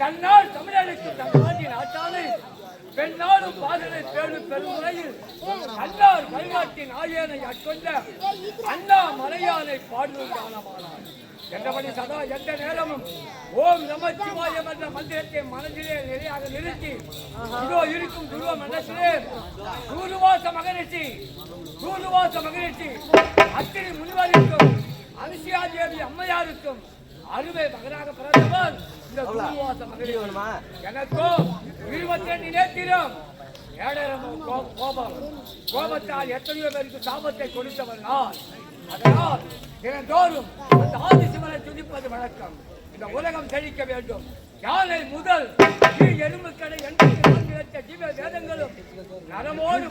தன்னால் தன் தன்னாண்டி நாட்டானே பெண்ணாலும் பாதனை பேணும் பெருமுறையில் அண்ணார் மலைநாட்டின் ஆயனை அட்கொண்ட அண்ணா மலையானை பாடுவது காலமானார் என்றபடி சதா எந்த நேரமும் ஓம் நம சிவாயம் என்ற மந்திரத்தை மனதிலே நிலையாக நிறுத்தி இதோ இருக்கும் துருவ மனசிலே சூருவாச மகரிஷி சூருவாச மகரிஷி அத்திரி முனிவருக்கும் அரிசியா தேவி அம்மையாருக்கும் அருமை மகனாக பிறந்தவர் இந்த சூதுவாச மகரிஷி எனக்கும் இருபத்தி ரெண்டு நேத்திரம் ஏழரம் கோபம். கோபத்தால் எத்தனையோ பேருக்கு சாபத்தை கொடுத்தவர் நான். அதனால் தினந்தோறும் அந்த ஆதிசிவனை துதிப்பது வழக்கம். இந்த உலகம் செழிக்க வேண்டும். யானை முதல் எலும்பு கடை எண்பத்தி ஜீவ வேதங்களும். அதனால்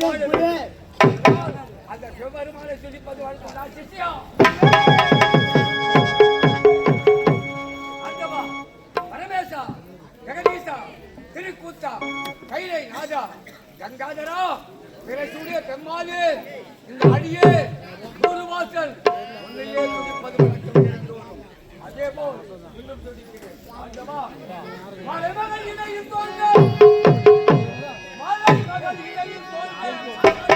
அந்த சிவபெருமானை துதிப்பது வழக்கம். தான் சிஷ்யா. ஜெகதீசா திருக்கூத்தா கைலை நாதா கங்காதரா பிறசூடிய பெம்மாது இந்த அடியே நூறு மாசல் உன்னையே துதிப்பது வழக்கம் அதே போல் இன்னும் துதிக்கிறேன். ஆண்டவா மலைமகள் இணையும் தோன்ற மலைமகள் இணையும் மலை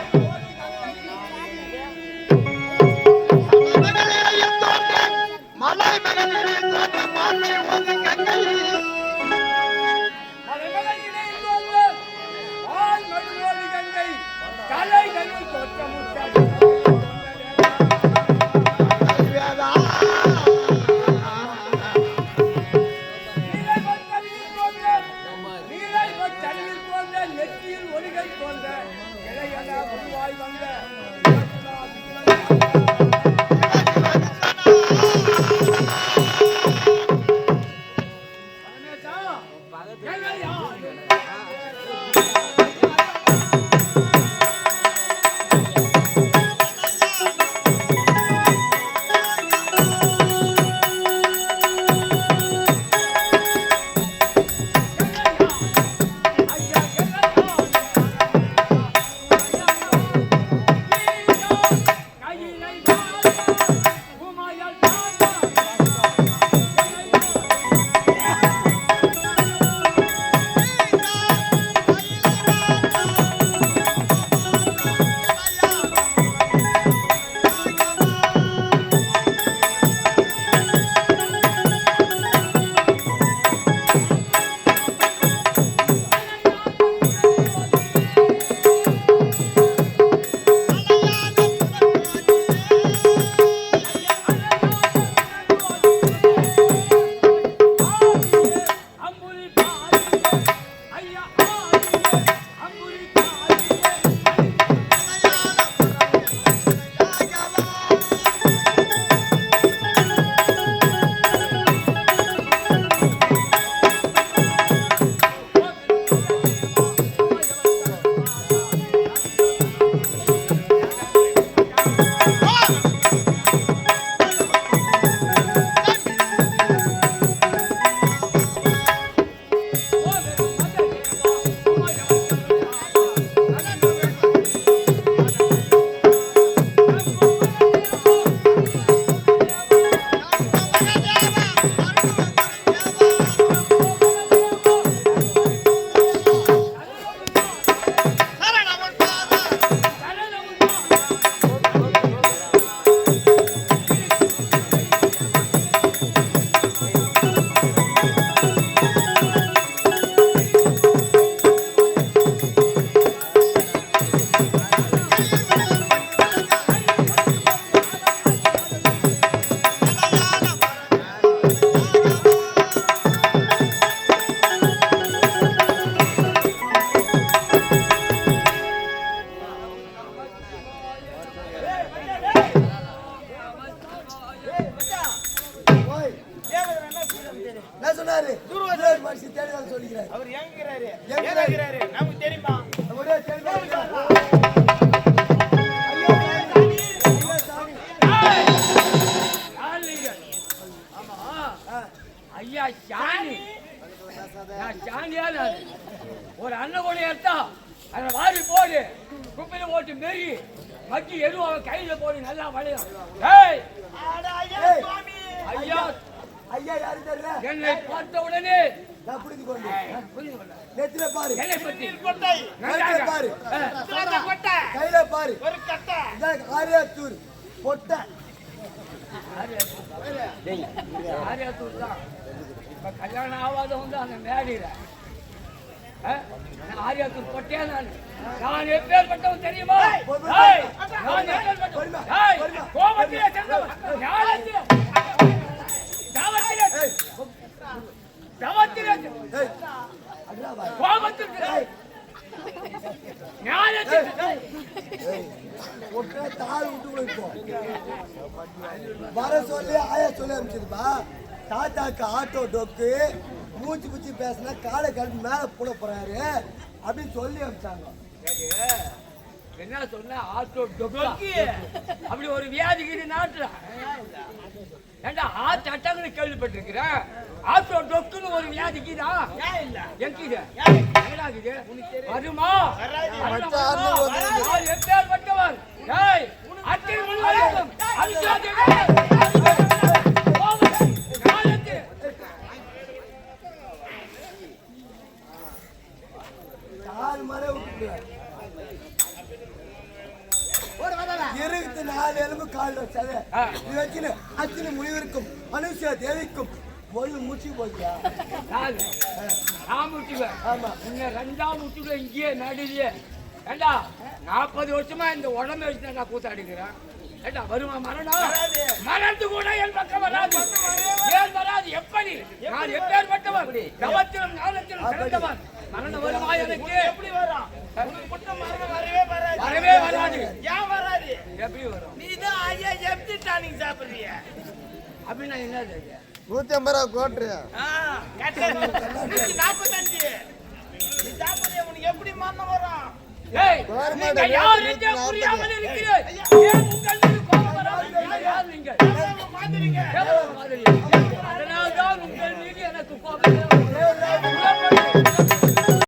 மக்கி எதுவும் அவன் கையில போடு நல்லா வளையும் ஏய்! ஐயா ஐயா! ஐயா யாரு தெரியல என்னை பார்த்த உடனே நான் புரிந்து. நெத்தில பாரு. என்னை கொட்டை. பாரு. கொட்டை. கையில பாரு. ஒரு கட்டை. இதான் ஆரியாத்தூர் ஆரியாத்தூர் தான். இப்ப கல்யாணம் ஆகாதவங்க அந்த மேடையில. ஆ? நான் ஆரியாத்தூர் பட்டே நான்? நான் எப்பேற்பட்டவன் தெரியுமா? நான் எப்பேற்பட்டவன். கோபத்திலே சேர்ந்தவன் ஞானத்திலே தவத்திலே கோபத்திலே வர சொல்லி ஆயா சொல்லி அனுப்பிச்சிருப்பா. தாத்தாக்கு ஆட்டோ டொக்கு மூச்சு மூச்சு பேசினா காலை கழுவி மேலே போட போறாரு. அப்படின்னு சொல்லி அனுப்பிச்சாங்க. என்ன சொன்ன? ஆட்டோ டொக்கி அப்படி ஒரு வியாதிகிரி நாட்டுல ஏண்டா ஆட்டு அட்டங்களை கேள்விப்பட்டிருக்கிறேன் ஆட்டோ டொக்குன்னு ஒரு வியாதிக்குதா ஏன் இல்ல? எங்கிது என்னடா இது வருமா? ஏய் அட்டை முழுவதும் அவிசுவாசி வச்சுன்னு அத்தனை முனிவருக்கும் மனுஷ தேவிக்கும் ஒன்று மூச்சு போச்சா? நான் முட்டுவேன் ஆமா. உன்னை ரெண்டாம் முட்டுல இங்கேயே நடுவே ஏண்டா நாற்பது வருஷமா இந்த உடம்பு வச்சு நான் கூத்தாடிக்கிறேன் ஏண்டா வருமா மரணம். மரணத்து கூட என் பக்கம் வராது. ஏன் வராது? எப்படி? நான் எப்பேற்பட்டவன்? தவத்திலும் ஞானத்திலும் சிறந்தவன். மரணம் வருமா எனக்கு. எப்படி வர்றான் குற்றம் மரணம் வரவே வராது. வரவே வராது. ஏன் வராது? எப்படி வரும்? நீ தான் ஐயா எப்படி டானிங் சாப்பிடுறிய. அப்படின்னா என்னது நூத்தி ஐம்பது ரூபா கோட்டு நூத்தி நாற்பத்தஞ்சு நீ சாப்பிடுறிய உனக்கு எப்படி மரணம் வரும்? அதனால்தான் உங்கள் மீது எனக்கு